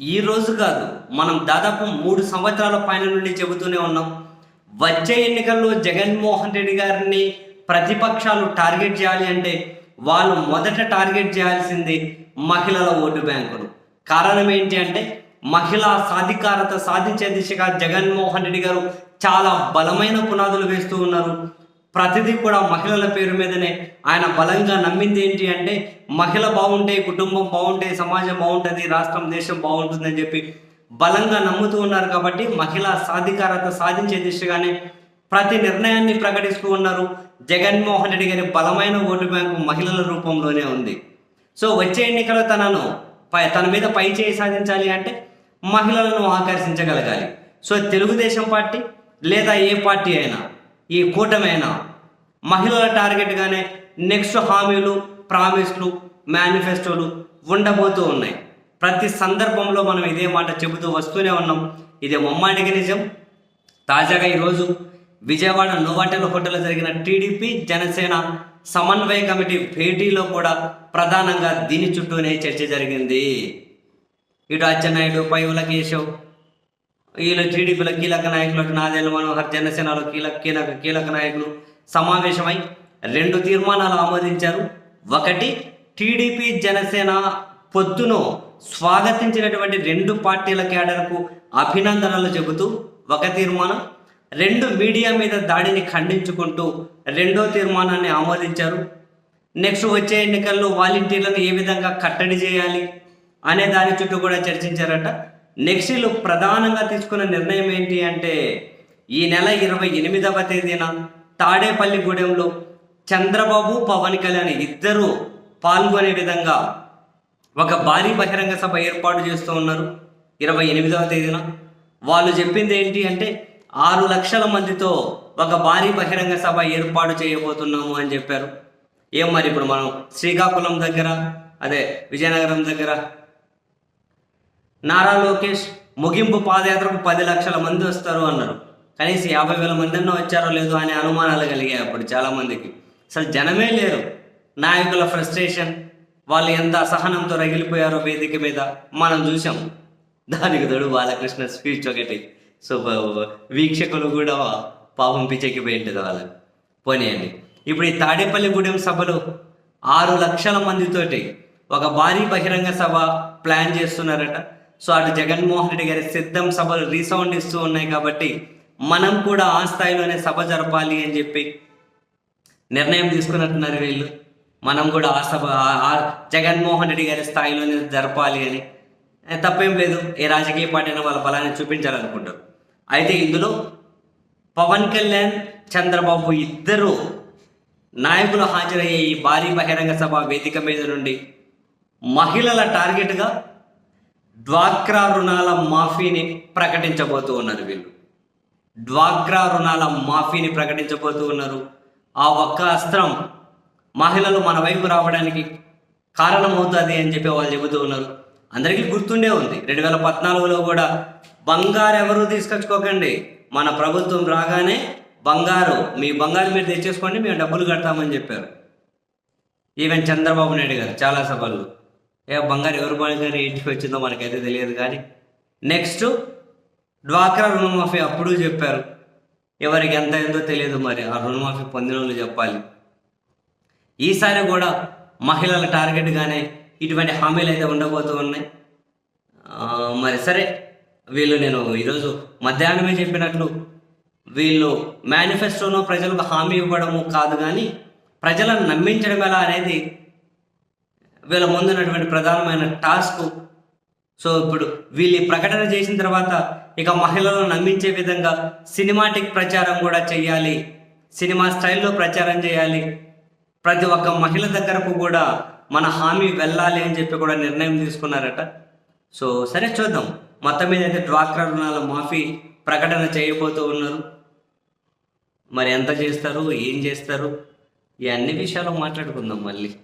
ఈ రోజు కాదు మనం దాదాపు మూడు సంవత్సరాల పైన నుండి చెబుతూనే ఉన్నాం. వచ్చే ఎన్నికల్లో జగన్మోహన్ రెడ్డి గారిని ప్రతిపక్షాలు టార్గెట్ చేయాలి అంటే వాళ్ళు మొదట టార్గెట్ చేయాల్సింది మహిళల ఓటు బ్యాంకును. కారణం ఏంటి అంటే మహిళా సాధికారత సాధించే దిశగా జగన్మోహన్ రెడ్డి గారు చాలా బలమైన పునాదులు వేస్తూ ఉన్నారు. ప్రతిదీ కూడా మహిళల పేరు మీదనే. ఆయన బలంగా నమ్మింది ఏంటి అంటే మహిళ బాగుంటే కుటుంబం బాగుంటే సమాజం బాగుంటుంది రాష్ట్రం దేశం బాగుంటుందని చెప్పి బలంగా నమ్ముతూ ఉన్నారు కాబట్టి మహిళా సాధికారత సాధించే దిశగానే ప్రతి నిర్ణయాన్ని ప్రకటిస్తూ ఉన్నారు. జగన్మోహన్ రెడ్డి గారి బలమైన ఓటు బ్యాంకు మహిళల రూపంలోనే ఉంది. సో వచ్చే ఎన్నికలో తనను పై తన మీద పై చేయి సాధించాలి అంటే మహిళలను ఆకర్షించగలగాలి. సో తెలుగుదేశం పార్టీ లేదా ఏ పార్టీ అయినా ఈ కూటమైనా మహిళల టార్గెట్గానే నెక్స్ట్ హామీలు ప్రామిస్లు మేనిఫెస్టోలు ఉండబోతూ ఉన్నాయి. ప్రతి సందర్భంలో మనం ఇదే మాట చెబుతూ వస్తూనే ఉన్నాం. ఇది ముమ్మాటికి నిజం. తాజాగా ఈరోజు విజయవాడ నోవాటెల్ హోటల్లో జరిగిన టీడీపీ జనసేన సమన్వయ కమిటీ భేటీలో కూడా ప్రధానంగా దీని చుట్టూనే చర్చ జరిగింది. ఇటు అచ్చెన్నాయుడు పైవుల కేశవ్ వీళ్ళు టీడీపీలో కీలక నాయకులు అటు నాదేళ్ళ మనోహర్ జనసేనలో కీలక కీలక కీలక నాయకులు సమావేశమై రెండు తీర్మానాలు ఆమోదించారు. ఒకటి టీడీపీ జనసేన పొత్తును స్వాగతించినటువంటి రెండు పార్టీల కేడర్కు అభినందనలు చెబుతూ ఒక తీర్మానం. రెండు మీడియా మీద దాడిని ఖండించుకుంటూ రెండో తీర్మానాన్ని ఆమోదించారు. నెక్స్ట్ వచ్చే ఎన్నికల్లో వాలంటీర్లను ఏ విధంగా కట్టడి చేయాలి అనే దాని చుట్టూ కూడా చర్చించారట. నెక్స్ట్ వీళ్ళు ప్రధానంగా తీసుకున్న నిర్ణయం ఏంటి అంటే ఈ నెల ఇరవై ఎనిమిదవ తేదీన తాడేపల్లిగూడెంలో చంద్రబాబు పవన్ కళ్యాణ్ ఇద్దరు పాల్గొనే విధంగా ఒక భారీ బహిరంగ సభ ఏర్పాటు చేస్తూ ఉన్నారు. ఇరవై ఎనిమిదవ తేదీన వాళ్ళు చెప్పింది ఏంటి అంటే ఆరు లక్షల మందితో ఒక భారీ బహిరంగ సభ ఏర్పాటు చేయబోతున్నాము అని చెప్పారు. ఏం మరి ఇప్పుడు మనం శ్రీకాకుళం దగ్గర అదే విజయనగరం దగ్గర? నారా లోకేష్ ముగింపు పాదయాత్రకు పది లక్షల మంది వస్తారు అన్నారు. కనీసం యాభై వేల మంది అన్న వచ్చారో లేదో అనే అనుమానాలు కలిగాయి అప్పుడు చాలా మందికి అసలు జనమే లేరు. నాయకుల ఫ్రస్ట్రేషన్ వాళ్ళు ఎంత అసహనంతో రగిలిపోయారో వేదిక మీద మనం చూసాం దానికి తోడు బాలకృష్ణ స్పీచ్ ఒకటి. సో వీక్షకులు కూడా పాపం పిచ్చెక్కిపోయింటుంది వాళ్ళకి పోనీయండి. ఇప్పుడు ఈ తాడేపల్లిగూడెం సభలో ఆరు లక్షల మందితోటి ఒక భారీ బహిరంగ సభ ప్లాన్ చేస్తున్నారట. సో అటు జగన్మోహన్ రెడ్డి గారి సిద్ధం సభలు రీసౌండ్ ఇస్తూ ఉన్నాయి కాబట్టి మనం కూడా ఆ స్థాయిలోనే సభ జరపాలి అని చెప్పి నిర్ణయం తీసుకున్నట్టున్నారు వీళ్ళు. మనం కూడా ఆ సభ జగన్మోహన్ రెడ్డి గారి స్థాయిలోనే జరపాలి అని. తప్పేం లేదు. ఏ రాజకీయ పార్టీ వాళ్ళ బలాన్ని చూపించాలనుకుంటారు. అయితే ఇందులో పవన్ కళ్యాణ్ చంద్రబాబు ఇద్దరు నాయకులు హాజరయ్యే ఈ భారీ బహిరంగ సభ వేదిక మీద నుండి మహిళల టార్గెట్గా డ్వాక్రా రుణాల మాఫీని ప్రకటించబోతూ ఉన్నారు వీళ్ళు. డ్వాక్రా రుణాల మాఫీని ప్రకటించబోతూ ఉన్నారు. ఆ ఒక్క అస్త్రం మహిళలు మన వైపు రావడానికి కారణమవుతుంది అని చెప్పి వాళ్ళు చెబుతూ ఉన్నారు. అందరికీ గుర్తుండే ఉంది. రెండు వేల పద్నాలుగులో కూడా బంగారు ఎవరు తీసుకొచ్చుకోకండి. మన ప్రభుత్వం రాగానే బంగారు మీ బంగారు మీరు తెచ్చేసుకోండి మేము డబ్బులు కడతామని చెప్పారు. ఈవెన్ చంద్రబాబు నాయుడు గారు చాలా సభలు ఏ బంగారు ఎవరు బంగారు ఇంటికి వచ్చిందో మనకైతే తెలియదు కానీ నెక్స్ట్ డ్వాక్రా రుణమాఫీ అప్పుడు చెప్పారు. ఎవరికి ఎంత అయిందో తెలియదు మరి. ఆ రుణమాఫీ పొందిన వాళ్ళు చెప్పాలి. ఈసారి కూడా మహిళల టార్గెట్గానే ఇటువంటి హామీలు అయితే ఉండబోతూ ఉన్నాయి. మరి సరే వీళ్ళు నేను ఈరోజు మధ్యాహ్నమే చెప్పినట్లు వీళ్ళు మేనిఫెస్టోలో ప్రజలకు హామీ ఇవ్వడము కాదు కానీ ప్రజలను నమ్మించడం ఎలా అనేది వీళ్ళ ముందున్నటువంటి ప్రధానమైన టాస్క్ సో ఇప్పుడు వీళ్ళు ప్రకటన చేసిన తర్వాత ఇక మహిళలను నమ్మించే విధంగా సినిమాటిక్ ప్రచారం కూడా చేయాలి. సినిమా స్టైల్లో ప్రచారం చేయాలి. ప్రతి ఒక్క మహిళ దగ్గరకు కూడా మన హామీ వెళ్ళాలి అని చెప్పి కూడా నిర్ణయం తీసుకున్నారట. సో సరే చూద్దాం. మొత్తం మీద అయితే డ్వాక్రా రుణాల మాఫీ ప్రకటన చేయబోతూ ఉన్నారు. మరి ఎంత చేస్తారు? ఏం చేస్తారు? ఈ అన్ని విషయాలు మాట్లాడుకుందాం మళ్ళీ.